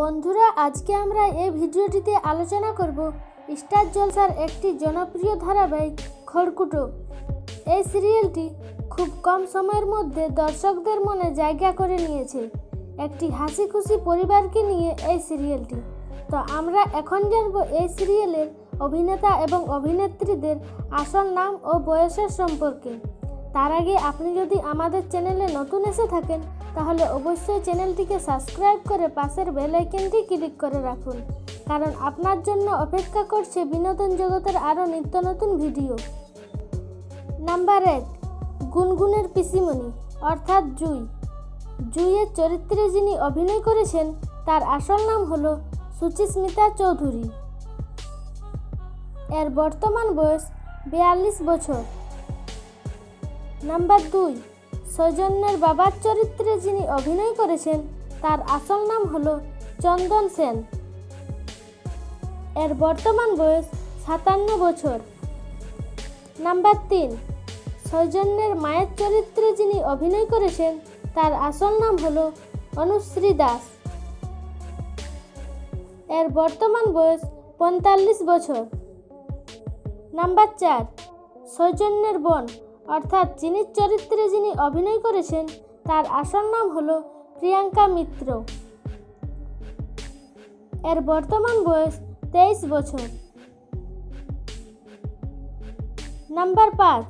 বন্ধুরা, আজকে আমরা এই ভিডিওটিতে আলোচনা করব স্টার জলসার একটি জনপ্রিয় ধারাবাহিক খড়কুটো। এই সিরিয়ালটি খুব কম সময়ের মধ্যে দর্শকদের মনে জায়গা করে নিয়েছে। একটি হাসি খুশি পরিবারকে নিয়ে এই সিরিয়ালটি। তো আমরা এখন জানব এই সিরিয়ালের অভিনেতা এবং অভিনেত্রীদের আসল নাম ও বয়সের সম্পর্কে। তার আগে আপনি যদি আমাদের চ্যানেলে নতুন এসে থাকেন তাহলে অবশ্যই চ্যানেলটিকে সাবস্ক্রাইব করে পাশের বেল আইকনটি ক্লিক করে রাখুন। কারণ আপনার জন্য অপেক্ষা করছে বিনোদন জগতের আরও নিত্য নতুন ভিডিও। নাম্বার এক, গুনগুনের পিসিমণি, অর্থাৎ জুই। জুইয়ের চরিত্রে যিনি অভিনয় করেছেন, তার আসল নাম হল সুচিস্মিতা চৌধুরী। এর বর্তমান বয়স বিয়াল্লিশ বছর। নাম্বার দুই সৌজন্যের বাবার চরিত্রে যিনি অভিনয় করেছেন, তার আসল নাম হল চন্দন সেন। এর বর্তমান বয়স সাতান্ন বছর। নাম্বার তিন, সৌজন্যের মায়ের চরিত্রে যিনি অভিনয় করেছেন, তার আসল নাম হল অনুশ্রী দাস। এর বর্তমান বয়স পঁয়তাল্লিশ বছর। নাম্বার চার, সৌজন্যের বোন অর্থাৎ চিনির চরিত্রে যিনি অভিনয় করেছেন, তার আসল নাম হল প্রিয়াঙ্কা মিত্র। এর বর্তমান বয়স তেইশ বছর। নাম্বার পাঁচ,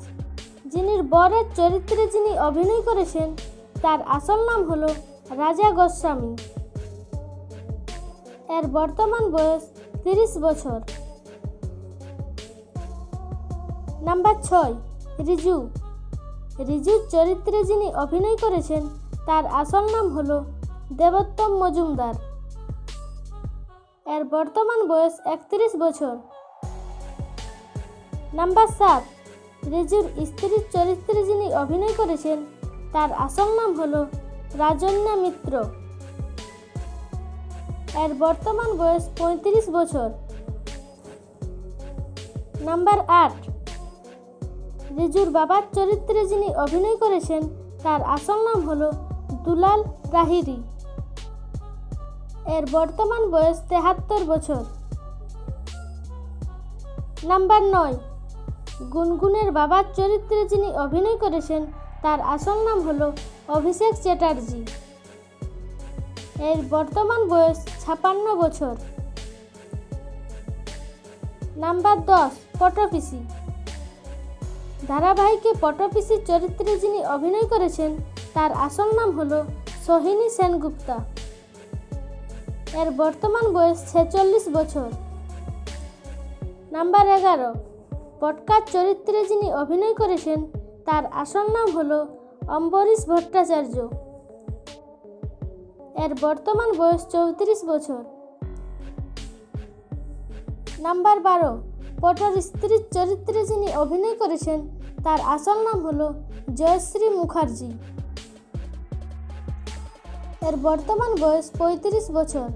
যিনি বরের চরিত্রে যিনি অভিনয় করেছেন, তার আসল নাম হল রাজা গোস্বামী। এর বর্তমান বয়স তিরিশ বছর। নাম্বার ছয় রিজু। রিজুর চরিত্রে যিনি অভিনয় করেছেন, তার আসল নাম হল দেবোত্তম মজুমদার। এর বর্তমান বয়স একত্রিশ বছর। নাম্বার সাত, রিজুর স্ত্রীর চরিত্রে যিনি অভিনয় করেছেন, তার আসল নাম হল রাজন্যা মিত্র। এর বর্তমান বয়স পঁয়ত্রিশ বছর। নাম্বার আট রিজুর বাবার চরিত্রে যিনি অভিনয় করেছেন, তার আসল নাম হল দুলাল রাহিরি এর বর্তমান বয়স তেহাত্তর বছর। নাম্বার নয়, গুনগুনের বাবার চরিত্রে যিনি অভিনয় করেছেন, তার আসল নাম হল অভিষেক চ্যাটার্জি। এর বর্তমান বয়স ছাপান্ন বছর। নাম্বার দশ পটপিসি ধারাবাহিকে পটপিসির চরিত্রে যিনি অভিনয় করেছেন, তার আসল নাম হল সোহিনী সেনগুপ্তা। এর বর্তমান বয়স ছেচল্লিশ বছর। নাম্বার এগারো, পটকার চরিত্রে যিনি অভিনয় করেছেন, তার আসল নাম হল অম্বরীশ ভট্টাচার্য। এর বর্তমান বয়স চৌত্রিশ বছর। নাম্বার বারো, পটর স্ত্রীর চরিত্রে যিনি অভিনয় করেছেন তার আসল নাম হলো জয়শ্রী মুখার্জি। এর বর্তমান বয়স পঁয়ত্রিশ বছর।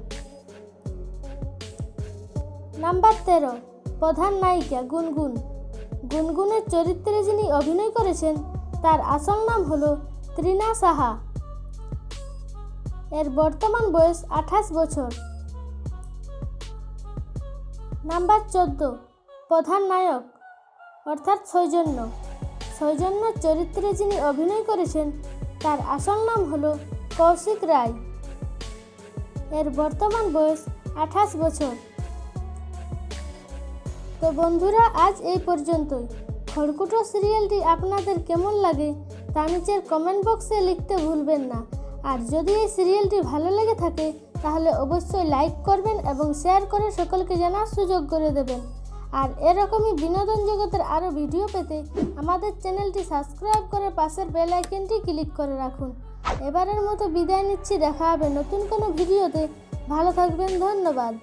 নাম্বার তেরো, প্রধান নায়িকা গুনগুন। গুনগুনের চরিত্রে যিনি অভিনয় করেছেন, তার আসল নাম হলো ত্রিনা সাহা। এর বর্তমান বয়স আঠাশ বছর। নাম্বার চোদ্দ, প্রধান নায়ক, অর্থাৎ সৌজন্য। সৌজন্যর চরিত্রে যিনি অভিনয় করেছেন, তার আসল নাম হল কৌশিক রায়। এর বর্তমান বয়স আঠাশ বছর। তো বন্ধুরা, আজ এই পর্যন্তই। খড়কুটো সিরিয়ালটি আপনাদের কেমন লাগে তা নিচের কমেন্ট বক্সে লিখতে ভুলবেন না। আর যদি এই সিরিয়ালটি ভালো লেগে থাকে, তাহলে অবশ্যই লাইক করবেন এবং শেয়ার করে সকলকে জানার সুযোগ করে দেবেন। আর এরকমই বিনোদন জগতের আরও ভিডিও পেতে আমাদের চ্যানেলটি সাবস্ক্রাইব করে পাশের বেল আইকনটি ক্লিক করে রাখুন। এবারের মতো বিদায় নিচ্ছি, দেখা হবে নতুন কোনো ভিডিওতে। ভালো থাকবেন, ধন্যবাদ।